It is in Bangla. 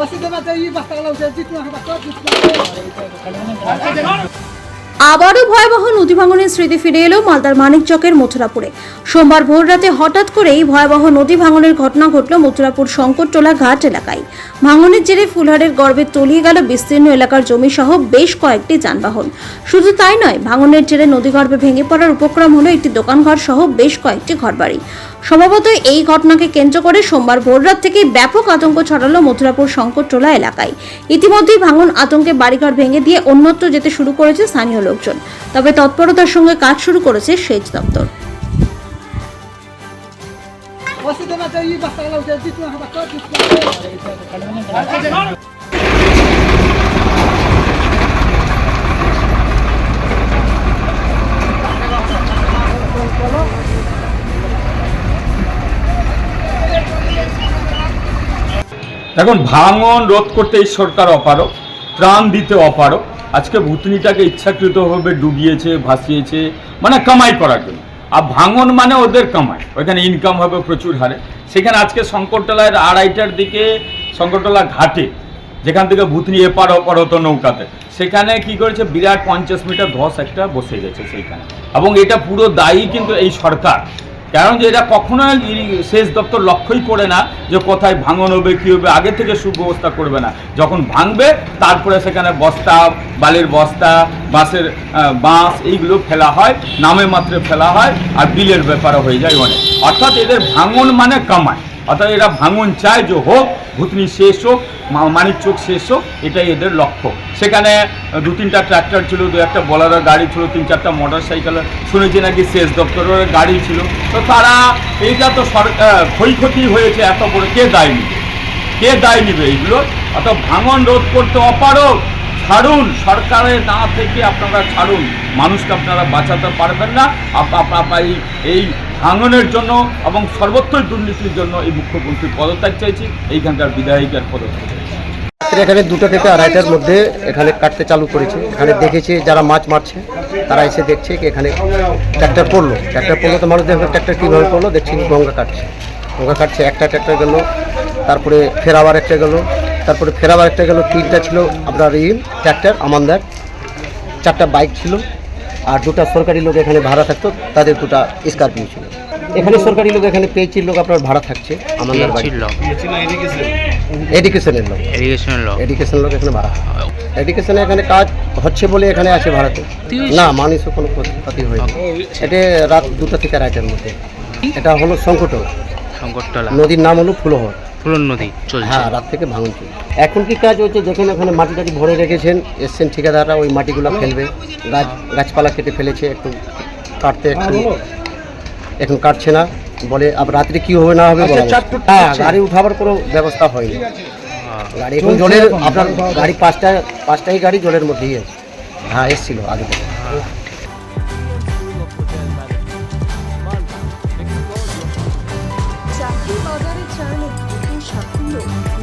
অসুবিধা বাচ্চা বাচ্চা জিতনা বাচ্চা জিতনা আবারও ভয়াবহ নদী ভাঙনের স্মৃতি ফিরে এলো মালদার মানিকচকের মথুরাপুরে। সোমবার ভোর রাতে হঠাৎ করেই ভয়াবহ নদী ভাঙনের ঘটনা ঘটল মথুরাপুর শঙ্করটোলা ঘাট এলাকায়। ভাঙনের জেরে ফুলহারের গর্ভে তলিয়ে গেল বিস্তীর্ণ এলাকার জমি সহ বেশ কয়েকটি যানবাহন। শুধু তাই নয়, ভাঙনের জেরে নদীগর্ভে ভেঙে পড়ার উপক্রম হলো একটি দোকানঘর সহ বেশ কয়েকটি ঘরবাড়ি। স্বভাবতই এই ঘটনাকে কেন্দ্র করে সোমবার ভোররাত থেকে ব্যাপক আতঙ্ক ছড়ালো মথুরাপুর শঙ্করটোলা এলাকায়। ইতিমধ্যেই ভাঙন আতঙ্কে বাড়িঘর ভেঙে দিয়ে অন্যত্র যেতে শুরু করেছে স্থানীয় লোকজন। তবে তৎপরতার সঙ্গে কাজ শুরু করেছে সেচ দপ্তর। এখন ভাঙন রোধ করতে এই সরকার অপারক ত্রাণ দিতে অপারক আজকে ভুতনিটাকে ইচ্ছাকৃতভাবে ডুবিয়েছে, ভাসিয়েছে মানে কামাই করার জন্য। আর ভাঙন মানে ওদের কামাই। ওইখানে ইনকাম হবে, প্রচুর হারে। সেখানে আজকে শঙ্করতলার আড়াইটার দিকে শঙ্করতলা ঘাটে, যেখান থেকে ভুতনি এপার ওপার হতো নৌকাতে, সেখানে কি করেছে, বিরাট পঞ্চাশ মিটার ধস একটা বসে গেছে সেইখানে। এবং এটা পুরো দায়ী কিন্তু এই সরকার। কারণ যে এটা কখনোই শেষ দপ্তর লক্ষ্যই করে না যে কোথায় ভাঙন হবে, কী হবে, আগে থেকে সুব্যবস্থা করবে না। যখন ভাঙবে, তারপরে সেখানে বস্তা, বালির বস্তা, বাঁশের বাঁশ, এইগুলো ফেলা হয়, নামে মাত্রে ফেলা হয়, আর বিলের ব্যাপারও হয়ে যায় অনেক। অর্থাৎ এদের ভাঙন মানে কামায় অর্থাৎ এরা ভাঙন চায় যে হোক ভুতনি শেষ হোক মা- মানিকচোক শেষ হোক এটাই এদের লক্ষ্য। সেখানে দু তিনটা ট্র্যাক্টর ছিল, দু একটা বলারের গাড়ি ছিল, তিন চারটা মোটর সাইকেল শুনেছি নাকি শেষ দপ্তরের গাড়ি ছিল। তো তারা, এইটা তো সরকার ক্ষয়ক্ষতি হয়েছে, এত বড় কে দায় নিবে? কে দায় নিবে এইগুলো? অত ভাঙন রোধ করতে অপারক ছাড়ুন, সরকারের না থেকে আপনারা ছাড়ুন। মানুষকে আপনারা বাঁচাতে পারবেন না। এই ভাঙনের জন্য এবং সর্বত্র দুর্নীতির জন্য এই মুখ্যমন্ত্রী পদত্যাগ চাইছি, এইখানকার বিধায়িকার পদত্যাগ এখানে দুটো থেকে আড়াইটার মধ্যে এখানে কাটতে চালু করেছে। এখানে দেখেছি যারা মাছ মারছে, তারা এসে দেখছে কি এখানে ট্র্যাক্টর পড়ল। ট্র্যাক্টর পড়ল তো মানুষ দেখবে ট্র্যাক্টর কীভাবে পড়ল, দেখছি গঙ্গা কাটছে। গঙ্গা কাটছে, একটা ট্র্যাক্টর গেল, তারপরে ফের আবার একটা গেল, তারপরে ফের আবার একটা গেল, তিনটা ছিল আপনার এই ট্র্যাক্টর, আমানদার, চারটা বাইক ছিল। আর দুটো সরকারি লোক এখানে ভাড়া থাকতো তাদের দুটো স্করপিও ছিল। এখানে সরকারি লোক এখানে পেয়েছিল লোক আপনার ভাড়া থাকছে আমাদের এডুকেশনের লোক। এডুকেশনাল ল এডুকেশন লোক। এখানে ভাড়া। এডুকেশনে এখানে কাজ হচ্ছে বলে এখানে আছে ভাড়াতে। না মানুষও কোনো ক্ষতি হয়নি। এটা রাত দুটো থেকে আড়াইটার মধ্যে। এটা হলো সংকট সংকটতলা। নদীর নাম হলো ফুলহর। ফুলন নদী চলছে। হ্যাঁ রাত থেকে ভাঙন চলছে। এখন কি কাজ হচ্ছে যেখানে ওখানে মাটি টাটি ভরে রেখেছেন এসছেন ঠিকাদাররা ওই মাটিগুলো ফেলবে। গাছ গাছপালা কেটে ফেলেছে একটু কাটতে একটু এখন কাটছে না। বলে আবার রাত্রে কি হবে না হবে বলা যাচ্ছে না। হ্যাঁ গাড়ি উঠাবার কোনো ব্যবস্থা হয়নি। গাড়ি এখন জলের আপনার গাড়ি পাঁচটা পাঁচটাই গাড়ি জলের মধ্যেই আছে। হ্যাঁ এসছিল আগে